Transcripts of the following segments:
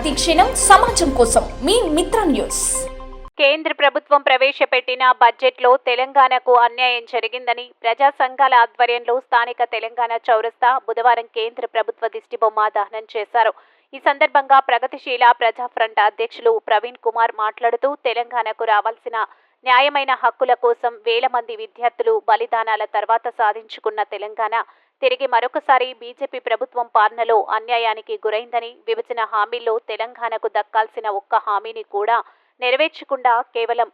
ప్రతిక్షణం సమాజం కోసం మీ మిత్ర న్యూస్. కేంద్ర ప్రభుత్వం ప్రవేశపెట్టిన బడ్జెట్లో తెలంగాణకు అన్యాయం జరిగిందని ప్రజా సంఘాల ఆధ్వర్యంలో స్థానిక తెలంగాణ చౌరస్తా బుధవారం కేంద్ర ప్రభుత్వ దిష్టిబొమ్మ దహనం చేశారు. ఈ సందర్భంగా ప్రగతిశీల ప్రజా ఫ్రంట్ అధ్యక్షులు ప్రవీణ్ కుమార్ మాట్లాడుతూ తెలంగాణకు రావాల్సిన న్యాయమైన హక్కుల కోసం వేల మంది విద్యార్థులు బలిదానాల తర్వాత సాధించుకున్న తెలంగాణ తిరిగి మరొకసారి బీజేపీ ప్రభుత్వం పాలనలో అన్యాయానికి గురైందని విభజన హామీల్లో తెలంగాణకు దక్కాల్సిన ఒక్క హామీని కూడా నెరవేర్చకుండా కేవలం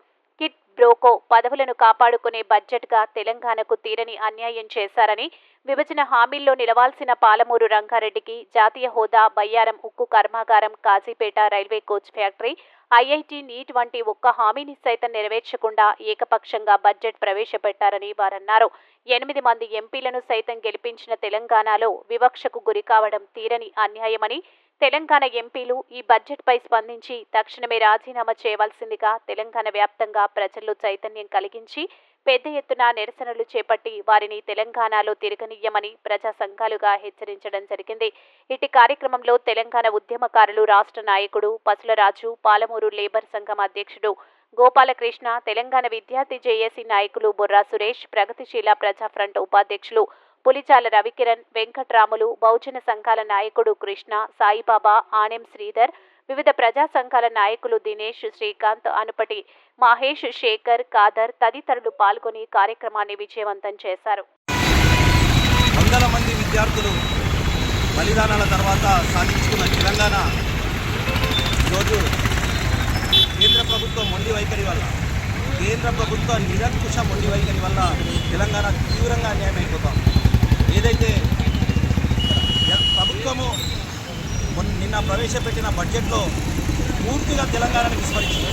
బ్రోకో పదవులను కాపాడుకునే బడ్జెట్గా తెలంగాణకు తీరని అన్యాయం చేశారని విభజన హామీల్లో నిలవాల్సిన పాలమూరు రంగారెడ్డికి జాతీయ హోదా బయ్యారం ఉక్కు కర్మాగారం Kazipet railway coach factory IIT NEET వంటి ఒక్క హామీని సైతం నెరవేర్చకుండా ఏకపక్షంగా బడ్జెట్ ప్రవేశపెట్టారని వారన్నారు. ఎనిమిది మంది ఎంపీలను సైతం గెలిపించిన తెలంగాణలో వివక్షకు గురికావడం తీరని అన్యాయమని తెలంగాణ ఎంపీలు ఈ బడ్జెట్పై స్పందించి తక్షణమే రాజీనామా చేయవలసిందిగా తెలంగాణ వ్యాప్తంగా ప్రజల్లో చైతన్యం కలిగించి పెద్ద ఎత్తున నిరసనలు చేపట్టి వారిని తెలంగాణలో తిరగనీయమని ప్రజా సంఘాలుగా హెచ్చరించడం జరిగింది. ఇటు కార్యక్రమంలో తెలంగాణ ఉద్యమకారులు రాష్ట్ర నాయకుడు పసులరాజు పాలమూరు లేబర్ సంఘం అధ్యక్షుడు గోపాలకృష్ణ తెలంగాణ విద్యార్థి జేఏసీ నాయకులు బుర్రా సురేష్ ప్రగతిశీల ప్రజా ఫ్రంట్ ఉపాధ్యక్షులు పులిచాల రవికిరణ్ వెంకట్రాములు బహుజన సంఘాల నాయకుడు కృష్ణ సాయిబాబా ఆనెం శ్రీధర్ వివిధ ప్రజా సంఘాల నాయకులు దినేష్ శ్రీకాంత్ అనుపటి మహేష్ శేఖర్ కాదర్ తదితరులు పాల్గొని కార్యక్రమాన్ని విజయవంతం చేశారు. వందల మంది విద్యార్థులు బలిదానాల తర్వాత సాధించుకున్న తెలంగాణ ఈరోజు కేంద్ర ప్రభుత్వం మొండి వైఖరి వల్ల కేంద్ర ప్రభుత్వ నిరంకుశ మొండి వైఖరి వల్ల తెలంగాణ తీవ్రంగా అన్యాయం అయిపోతాం ఏదైతే ప్రభుత్వము నిన్న ప్రవేశపెట్టిన బడ్జెట్లో పూర్తిగా తెలంగాణను విస్మరించింది.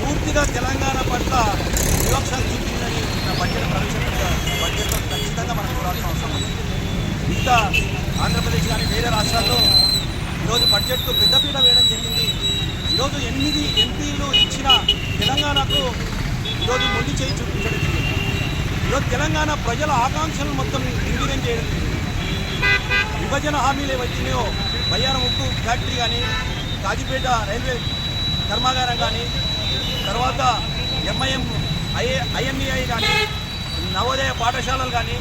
పూర్తిగా తెలంగాణ పట్ల వివక్ష చూపిందని నిన్న బడ్జెట్ ప్రవేశపెట్టిన బడ్జెట్లో ఖచ్చితంగా మనం చూడాల్సిన అవసరం ఉంది. ఇంకా ఆంధ్రప్రదేశ్ కానీ వేరే రాష్ట్రాల్లో ఈరోజు బడ్జెట్కు పెద్దపీట వేయడం జరిగింది. ఈరోజు ఎనిమిది ఎంపీలు ఇచ్చిన తెలంగాణకు ఈరోజు మొండి చేయి చూపించడం జరిగింది. ఈరోజు తెలంగాణ ప్రజల ఆకాంక్షలను మొత్తం నిర్వీర్యం చేయడం విభజన హామీలు ఏవైతున్నాయో బయ్యారం ఉక్కు ఫ్యాక్టరీ కానీ కాజీపేట రైల్వే కర్మాగారం కానీ తర్వాత ఎంఐఎం ఐఏ ఐఎంఈఐ కానీ నవోదయ పాఠశాలలు కానీ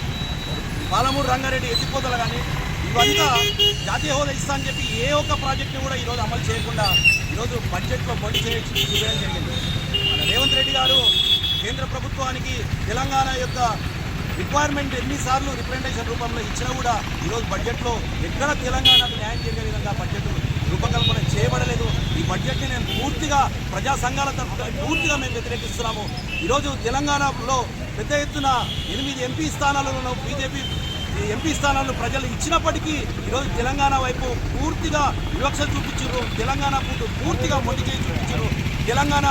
పాలమూరు రంగారెడ్డి ఎత్తిపోతలు కానీ ఇవంతా జాతీయ హోదా ఇస్తా అని చెప్పి ఏ ఒక్క ప్రాజెక్టును కూడా ఈరోజు అమలు చేయకుండా ఈరోజు బడ్జెట్లో మొండి చేయడం జరిగింది. మన రేవంత్ రెడ్డి గారు కేంద్ర ప్రభుత్వానికి తెలంగాణ యొక్క రిక్వైర్మెంట్ ఎన్నిసార్లు రిప్రజెంటేషన్ రూపంలో ఇచ్చినా కూడా ఈరోజు బడ్జెట్లో ఎక్కడ తెలంగాణకు న్యాయం జరిగే విధంగా బడ్జెట్ రూపకల్పన చేయబడలేదు. ఈ బడ్జెట్ని నేను పూర్తిగా ప్రజా సంఘాల తరఫున పూర్తిగా మేము వ్యతిరేకిస్తున్నాము. ఈరోజు తెలంగాణలో పెద్ద ఎత్తున ఎనిమిది ఎంపీ స్థానాలలో బీజేపీ ఎంపీ స్థానాలను ప్రజలు ఇచ్చినప్పటికీ ఈరోజు తెలంగాణ వైపు పూర్తిగా వివక్ష చూపించారు. తెలంగాణ పూర్తిగా మొండి చేయి చూపించారు. తెలంగాణ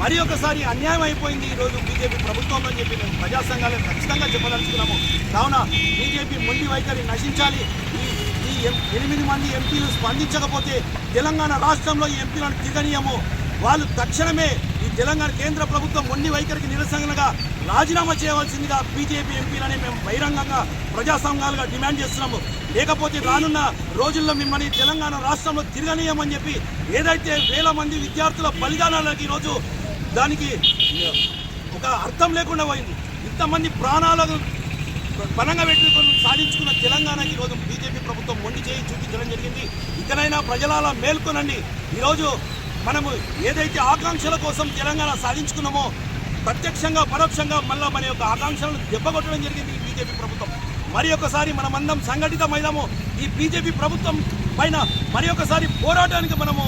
మరి ఒకసారి అన్యాయం అయిపోయింది ఈరోజు బీజేపీ ప్రభుత్వం అని చెప్పి మేము ప్రజా సంఘాలను ఖచ్చితంగా చెప్పదలుచుకున్నాము. కావున బీజేపీ మొండి వైఖరి నశించాలి. ఈ ఈ ఎం- ఎనిమిది మంది ఎంపీలు స్పందించకపోతే తెలంగాణ రాష్ట్రంలో ఈ ఎంపీలను తిరగనీయము వాళ్ళు తక్షణమే ఈ తెలంగాణ కేంద్ర ప్రభుత్వం మొండి వైఖరికి నిరసనగా రాజీనామా చేయవలసిందిగా బీజేపీ ఎంపీలని మేము బహిరంగంగా ప్రజా సంఘాలుగా డిమాండ్ చేస్తున్నాము. లేకపోతే రానున్న రోజుల్లో మిమ్మల్ని తెలంగాణ రాష్ట్రంలో తిరగనీయమని చెప్పి ఏదైతే వేల మంది విద్యార్థుల బలిదానాలకు ఈరోజు దానికి ఒక అర్థం లేకుండా పోయింది. ఇంతమంది ప్రాణాలను బలంగా పెట్టుకుని సాధించుకున్న తెలంగాణకి ఈరోజు బీజేపీ ప్రభుత్వం మొండి చేయి చూపించడం జరిగింది. ఇకనైనా ప్రజలాల మేల్కొనండి. ఈరోజు మనము ఏదైతే ఆకాంక్షల కోసం తెలంగాణ సాధించుకున్నామో ప్రత్యక్షంగా పరోక్షంగా మళ్ళీ మన యొక్క ఆకాంక్షలను దెబ్బగొట్టడం జరిగింది ఈ బీజేపీ ప్రభుత్వం. మరి ఒకసారి మనమందరం సంఘటితమైదాము ఈ బీజేపీ ప్రభుత్వం పైన మరి ఒకసారి పోరాటానికి మనము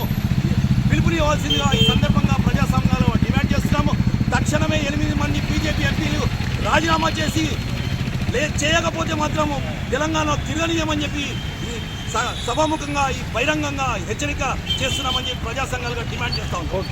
పిలుపునివ్వాల్సిందిగా ఈ సందర్భంగా ప్రజా సంఘాలు డిమాండ్ చేస్తున్నాము. తక్షణమే ఎనిమిది మంది బీజేపీ ఎంపీలు రాజీనామా చేసి లే చేయకపోతే మాత్రం తెలంగాణలో తిరగనీయమని చెప్పి సభాముఖంగా ఈ బహిరంగంగా హెచ్చరిక చేస్తున్నామని చెప్పి ప్రజా సంఘాలుగా డిమాండ్ చేస్తా ఉన్నాం.